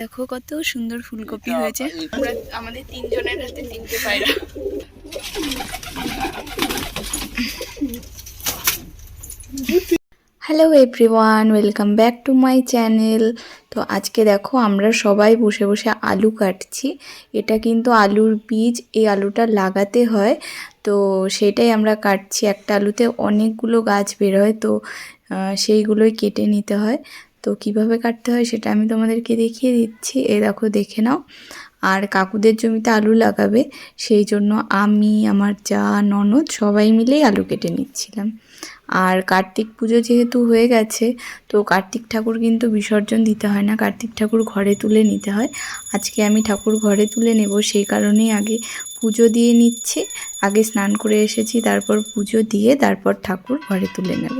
দেখো কত সুন্দর ফুলকপি হয়েছে। আমাদের তিনজনের হাতে তিনটে পায়রা। Hello everyone welcome back to my channel তো আজকে দেখো, আমরা সবাই বসে বসে আলু কাটছি। এটা কিন্তু আলুর বীজ, এই আলুটা লাগাতে হয়। তো সেটাই আমরা কাটছি। একটা আলুতে অনেকগুলো গাছ বের হয়, তো সেইগুলোই কেটে নিতে হয়। তো কীভাবে কাটতে হয় সেটা আমি তোমাদেরকে দেখিয়ে দিচ্ছি। এই দেখো, দেখে নাও। আর কাকুদের জমিতে আলু লাগাবে, সেই জন্য আমি, আমার যা ননদ, সবাই মিলেই আলু কেটে নিচ্ছিলাম। আর কার্তিক পুজো যেহেতু হয়ে গেছে, তো কার্তিক ঠাকুর কিন্তু বিসর্জন দিতে হয় না। কার্তিক ঠাকুর ঘরে তুলে নিতে হয়। আজকে আমি ঠাকুর ঘরে তুলে নেব, সেই কারণেই আগে পুজো দিয়ে নিচ্ছি। আগে স্নান করে এসেছি, তারপর পুজো দিয়ে তারপর ঠাকুর ঘরে তুলে নেব।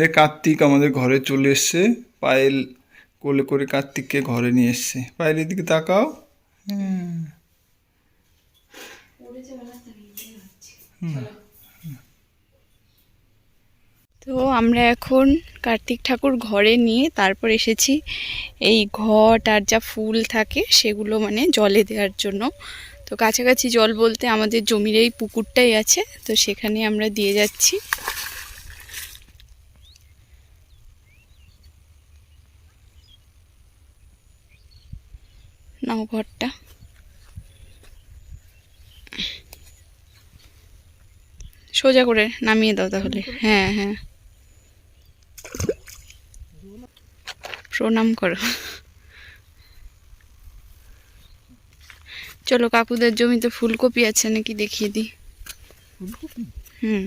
আমাদের কার্তিক আমাদের ঘরে চলে এসছে। পায়েল কোলে করে কার্তিককে ঘরে নিয়ে এসছে। পায়েলের দিকে তাকাও। তো আমরা এখন কার্তিক ঠাকুর ঘরে নিয়ে তারপর এসেছি। এই ঘট আর যা ফুল থাকে সেগুলো মানে জলে দেওয়ার জন্য। তো কাছাকাছি জল বলতে আমাদের জমির এই পুকুরটাই আছে। তো সেখানে আমরা দিয়ে যাচ্ছি। নাও ঘরটা সোজা করে নামিয়ে দাও তাহলে। হ্যাঁ হ্যাঁ। প্রণাম করো। চলো কাকুদের জমিতে ফুলকপি আছে নাকি দেখিয়ে দিই। হুম।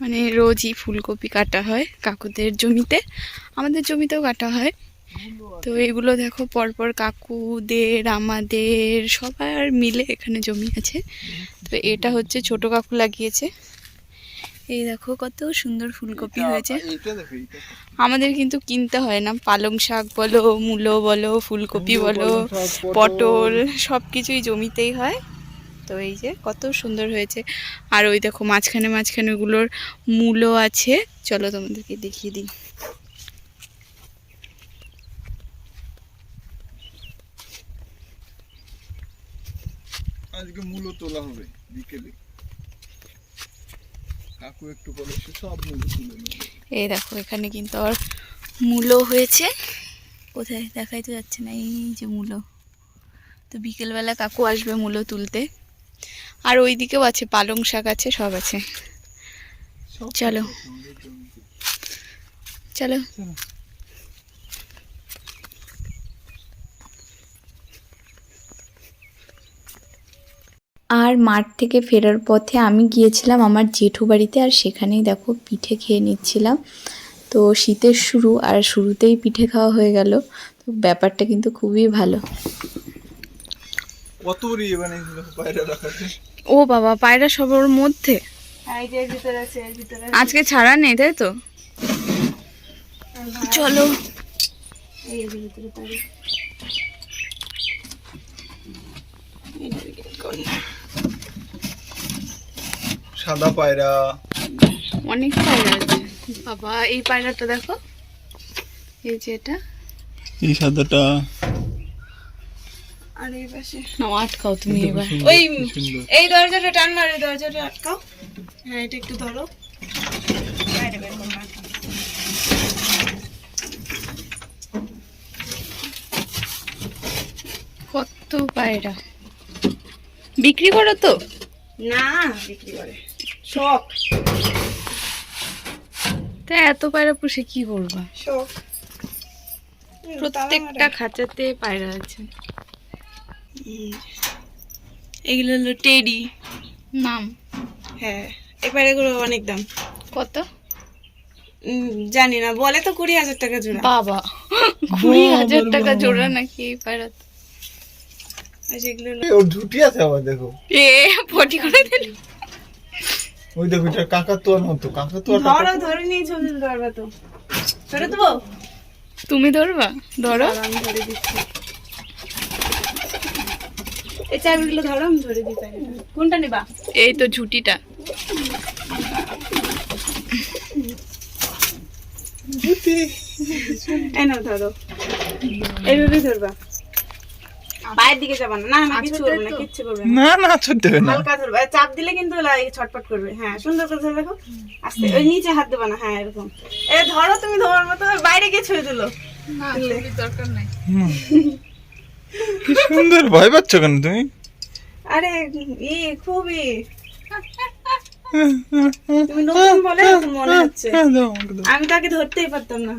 মানে রোজই ফুলকপি কাটা হয় কাকুদের জমিতে। আমাদের জমিতেও কাটা হয়। তো এগুলো দেখো পরপর কাকুদের আমাদের সবার মিলে এখানে জমি আছে। তো এটা হচ্ছে ছোট কাকু লাগিয়েছে। এই দেখো কত সুন্দর ফুলকপি হয়েছে। আমাদের কিন্তু কিনতে হয় না। পালং শাক বলো মূলো বলো ফুলকপি বলো পটল সব কিছুই জমিতেই হয়। তো এই যে কত সুন্দর হয়েছে। আর ওই দেখো মাঝখানে মাঝখানে ওগুলোর মূলো আছে। চলো তোমাদেরকে দেখিয়ে দিই। আজকে মূলো তোলা হবে বিকেলে। কাকু একটু এসে সব মূলো তুলে এই দেখো এখানে কিন্তু আবার মূলো হয়েছে। কোথায়? দেখাই তো যাচ্ছে না এই যে মূলো তো বিকেলবেলা কাকু আসবে মূলো তুলতে। আর ওই দিকেও আছে পালং শাক আছে সব আছে। চলো। চলো চলো। আর মাঠ থেকে ফেরার পথে আমি গিয়েছিলাম আমার জেঠু বাড়িতে আর সেখানেই দেখো পিঠে খেয়ে নিচ্ছিলাম। তো শীতের শুরু আর শুরুতেই পিঠে খাওয়া হয়ে গেল। তো ব্যাপারটা কিন্তু খুবই ভালো। কত রিয়ে বানিয়েছিল পায়রা ও বাবা পায়রা সবার মধ্যে? আজকে ছাড়া নেই তাই তো? চলো। সাদা পায়রা। অনেক পায়রা আছে। বাবা এই পায়রাটা দেখো। এই যে এটা। এই সাদাটা। আর এই পাশে। না আটকাও তুমি এবার। ওই এই দরজাটা টান মারে দরজাটা আটকাও। হ্যাঁ এটা একটু ধরো। বাইরে বের করো, কত পায়রা। বিক্রি করো তো। না বিক্রি করে। শখ। তা এত পায়রা পুষে কি করবা শখ। প্রত্যেকটা খাঁচাতে পায়রা আছে। এগুলো হলো টেডি। নাম। হ্যাঁ এবার এগুলো অনেক দাম। কত? জানি না বলে তো কুড়ি হাজার টাকা জোড়া। বাবা কুড়ি হাজার টাকা জোড়া নাকি এই পায়রা আর সেগুলো হলো ওর ঝুটি আছে আবার দেখো। এ পটি করে দিল। ওই দেখো এটা কাকাতুয়ার মতো কাকাতুয়ার ধরো ধরে নিয়ে ছবি তুলতে তো। ধরে দেবো? তুমি ধরবা? ধরো। আমি ধরে দিচ্ছি। এই চাবিগুলো ধরো আমি ধরে দিই। কোনটা নিবা? এই তো ঝুটিটা। এই নাও ধরো। এইভাবে ধরবা। পায়ের দিকে যাবা না। না না কিচ্ছু করবে না কিচ্ছু করবে না। না না ছোট দেবে না। হালকা ধরবা। চাপ দিলে কিন্তু ছটপট করবে। হ্যাঁ সুন্দর করে ধরে রাখো। আস্তে ওই নিচে হাত দেবা না। হ্যাঁ এরকম। এ ধরো তুমি ধরার মতো বাইরে গিয়ে ছুঁয়ে দিলো। না দরকার নাই। কি সুন্দর ভয় পাচ্ছ কেন তুমি? আরে ই খুবই। তুমি নতুন বলে মনে হচ্ছে। হ্যাঁ। আমি তাকে ধরতেই পারতাম না।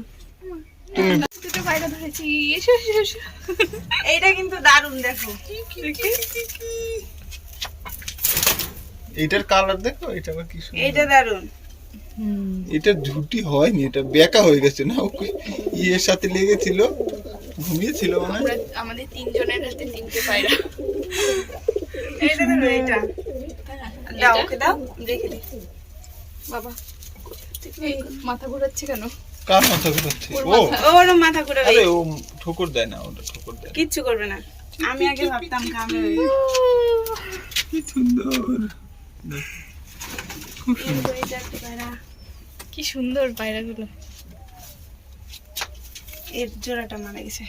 এইটা কিন্তু দারুণ দেখো। এটার কালার দেখো এটা আবার কি সুন্দর। এইটা দারুণ। এটা ঝুটি হয়নি এটা বেকা হয়ে গেছে না? ওকে ইয়ের সাথে লেগেছিল। ঘুমিয়েছিল মানে? আমাদের তিনজনের হাতে তিনটে পায়রা। এইটা ধরো এইটা দাও ওকে দাও দেখে দিই বাবা মাথা ঘোরাচ্ছে কেন? কার মাথা ঘুরাচ্ছে? ও। ওর মাথা ঘুরে আরে ও ঠোকর দেয় না ওটা ঠোকর দেয় কিচ্ছু করবে না। আমি আগে ভাবতাম ঘামে কি সুন্দর। খুব সুন্দর। কি সুন্দর পায়রাগুলো। এর জোড়াটা মারা গেছে।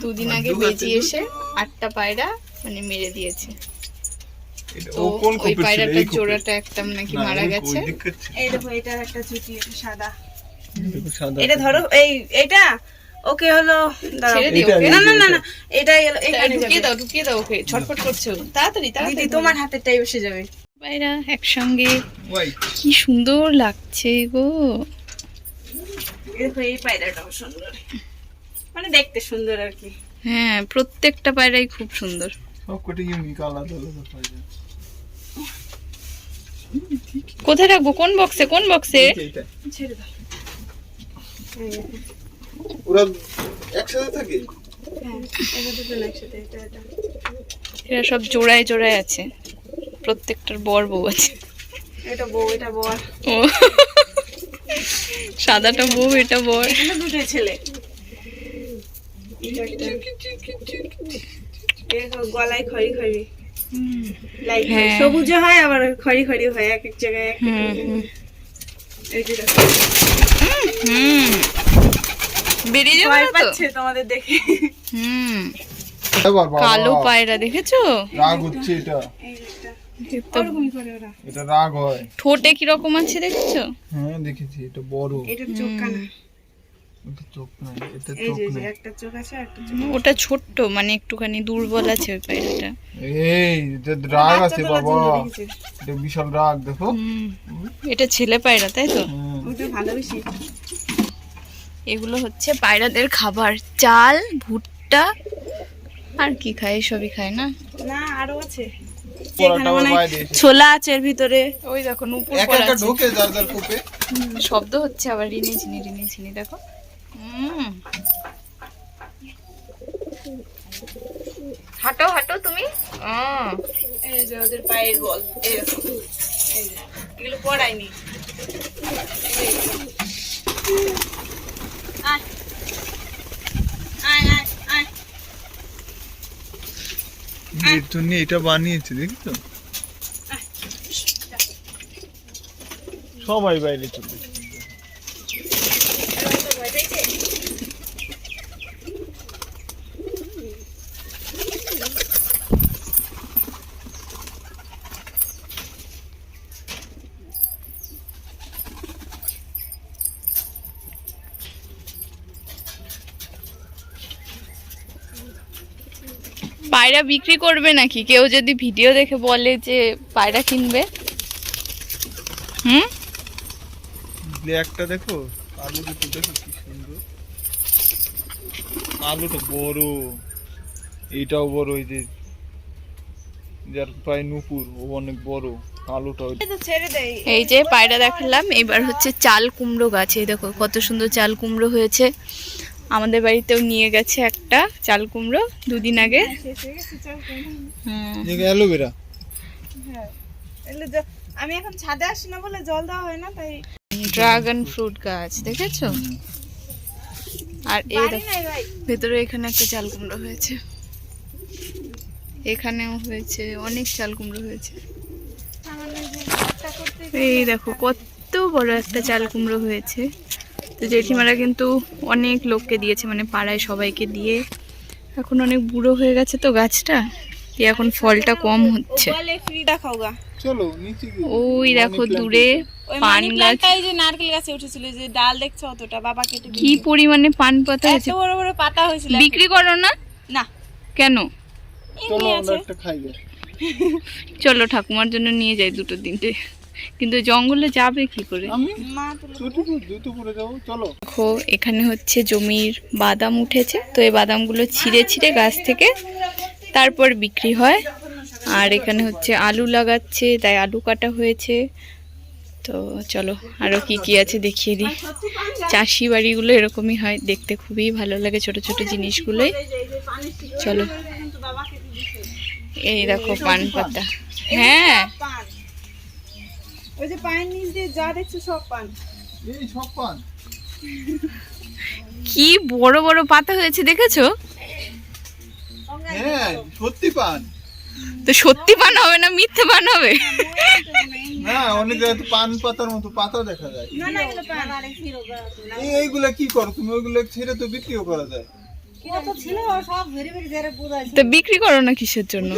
দুদিন আগে দু বেজি এসে আটটা পায়রা মানে মেরে দিয়েছে। তো ওই পায়রাটার জোড়াটা একটা নাকি মারা গেছে। এই দেখো এটার একটা চুটি এটা সাদা। এটা ধরো এই এটা? ওকে হলো। না না না না এটা গেল তা এখানে ঢুকিয়ে দাও ঢুকিয়ে দাও ওকে? ছটফট করছ তাড়াতাড়ি তাড়াতাড়ি। তোমার হাতেরটাই বসে যাবে। পায়রা একসঙ্গে। কি সুন্দর লাগছে গো। এই পায়রাটাও সুন্দর। মানে দেখতে সুন্দর আর কি। হ্যাঁ প্রত্যেকটা পায়রাই খুব সুন্দর। কোথায় রাখব? কোন বক্সে কোন বক্সে এইটা, এইটা। ছেড়ে দাও। এই দেখো। ওরা একসাথে থাকে? হ্যাঁ এরা সব জোড়ায় জোড়ায় আছে। প্রত্যেকটার বর বউ আছে। এটা বউ এটা বর। ও। সাদাটা বউ এটা বর। দুটোই ছেলে। গলায় খড়ি খড়ি। লাইট হ্যাঁ। সবুজও হয় আবার খড়ি খড়ি হয় এক এক জায়গায় বেরিয়ে যাবে পাচ্ছে তোমাদের দেখে। হুম। কালো পায়রা দেখেছ? রাগ হচ্ছে এটা। এটা রাগ হয়। ঠোঁটে কি রকম আছে দেখেছ? হ্যাঁ দেখেছি এটা বড়। এটা চোখ কানা। চোখ নাই এটা চোখ যে যে নাই। একটা চোখ আছে একটা চোখ ওটা ছোট্ট মানে একটুখানি দুর্বল আছে ওই পায়রাটা। এই এটা রাগ আছে বাবা। এটা বিশাল রাগ দেখো। এটা ছেলে পায়রা তাই তো? ওটা ভালোবেসি। এগুলো হচ্ছে পায়রাদের খাবার। চাল ভুট্টা আর কি খায়? সবই খায় না? না আরও আছে। পরাটা এখানে মনে। ছোলা আছে এর ভিতরে। ওই দেখো নুপুর পড়া আছে। ঢোকে যার যার কূপে। শব্দ হচ্ছে আবার রিনি ঝিনি রিনি ঝিনি দেখো। হুম। হাঁটো হাঁটো তুমি। আহ, এই যে ওদের পায়ের বল এই দেখো। এগুলো পড়াইনি এর জন্য এটা বানিয়েছে দেখছ? সবাই বাইরে চলে পায়রা বিক্রি করবে নাকি? কেউ যদি ভিডিও দেখে বলে যে পায়রা কিনবে। হুম? ব্ল্যাকটা দেখো কালো দুটো দেখো কি সুন্দর। আলুটা বড় এইটাও বড় এই যে যার প্রায় নুপুর ও অনেক বড় আলুটা এই তো ছেড়ে দেই। এই যে পায়রা দেখালাম এবার হচ্ছে চাল কুমড়ো গাছ এই দেখো কত সুন্দর চাল কুমড়ো হয়েছে। আমাদের বাড়িতেও নিয়ে গেছে একটা চাল কুমড়ো দুদিন আগে। হয়ে অ্যালোভেরা হ্যাঁ আমি এখন ছাদে আসি না বলে জল দেওয়া হয় না তাই ড্রাগন ফ্রুট গাছ দেখেছ? আর এই দেখো ভেতরে এখানে একটা চাল কুমড়ো হয়েছে। এখানেও হয়েছে অনেক চাল কুমড়ো হয়েছে। এই দেখো কত বড় একটা চাল কুমড়ো হয়েছে। তো জেঠিমারা কিন্তু অনেক লোককে দিয়েছে মানে পাড়ায় সবাইকে দিয়ে। এখন অনেক বুড়ো হয়ে গেছে তো গাছটা দিয়ে এখন ফলটা কম হচ্ছে। বলে ফ্রি দেখাও গা চলো নিচে গিয়ে ওই দেখো দূরে পান গাছ। যে নারকেল গাছে উঠেছিল যে ডাল দেখছ অতটা বাবা কেটে কি। পরিমাণে পান পাতা হয়েছে? বড় বড় পাতা হয়েছিল বিক্রি করো না? না। কেন? চলো আছে। একটা খাই। গে। চলো ঠাকুমার জন্য নিয়ে যাই দুটো তিনটে। কিন্তু জঙ্গলে যাবে কি করে? দেখো এখানে হচ্ছে জমির বাদাম উঠেছে। তো এই বাদামগুলো ছিঁড়ে ছিঁড়ে গাছ থেকে তারপর বিক্রি হয়। আর এখানে হচ্ছে আলু লাগাচ্ছে তাই আলু কাটা হয়েছে। তো চলো আরও কি কি আছে দেখিয়ে দিই। চাষি বাড়িগুলো এরকমই হয় দেখতে খুবই ভালো লাগে ছোট ছোট জিনিসগুলোই। চলো। এই দেখো পান পাতা। হ্যাঁ ওই যে পায়ের নিচ দিয়ে যা দেখছ সব পান। এই সব পান। কি বড় বড় পাতা হয়েছে দেখেছ? হ্যাঁ সত্যি পান। তো সত্যি পান হবে না মিথ্যে পান হবে? না অনেক জায়গায় পান পাতার মতো পাতা দেখা যায়। না না এগুলো এইগুলা কি করো তুমি? ওইগুলো ছেড়ে তো বিক্রিও করা যায়। তো বিক্রি করো না কিসের জন্য?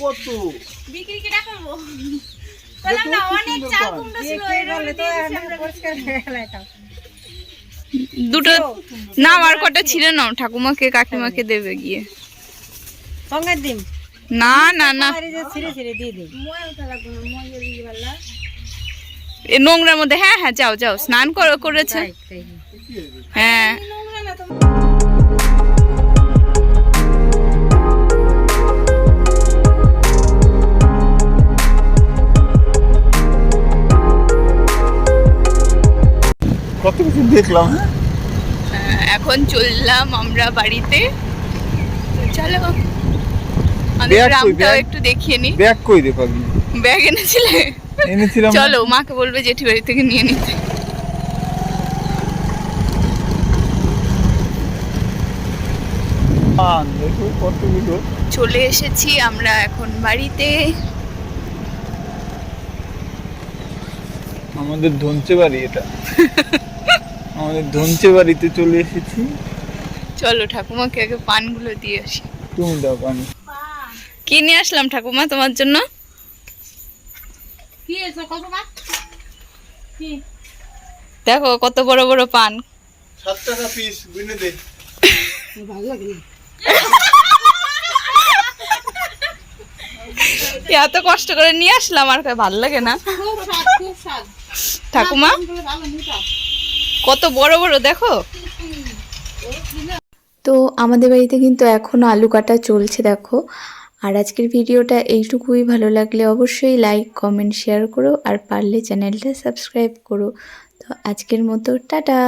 কত? বিক্রি কি রাখাবো আমরা। দুটো না আর কটা ছিঁড়ে নাও ঠাকুমাকে কাকিমাকে দেবে গিয়ে। সঙ্গে দিম না না না। নোংরার মধ্যে হ্যাঁ হ্যাঁ যাও যাও স্নান করো করেছে। হ্যাঁ। কত কিছু দেখলাম? হ্যাঁ এখন চললাম আমরা বাড়িতে। চলো গ্রামটাও একটু দেখিয়ে নি। ব্যাগ কই ব্যাগ এনেছিলে? এনেছিলাম চলো মাকে বলবে জেঠি বাড়ি থেকে নিয়ে নিতে। চলে এসেছি আমরা এখন বাড়িতে। আমাদের ধনচে বাড়ি এটা। আমাদের ধনচে বাড়িতে চলে এসেছি। চলো ঠাকুমাকে আগে পানগুলো দিয়ে আসি। তুমি দাও পান। কি নিয়ে আসলাম ঠাকুমা তোমার জন্য? কি এসো কত মা কি? দেখো কত বড় বড় পান। সাত টাকা পিস গুনে দে। এত কষ্ট করে নিয়ে আসলাম আর ভালো লাগে না। ঠাকুমা? কত বড় বড়, দেখো। তো আমাদের বাড়িতে কিন্তু এখনও আলু কাটা চলছে, দেখো। আর আজকের ভিডিওটা এইটুকুই। ভালো লাগলে অবশ্যই লাইক কমেন্ট শেয়ার করো। আর পারলে চ্যানেলটা সাবস্ক্রাইব করো। তো আজকের মতো, টাটা!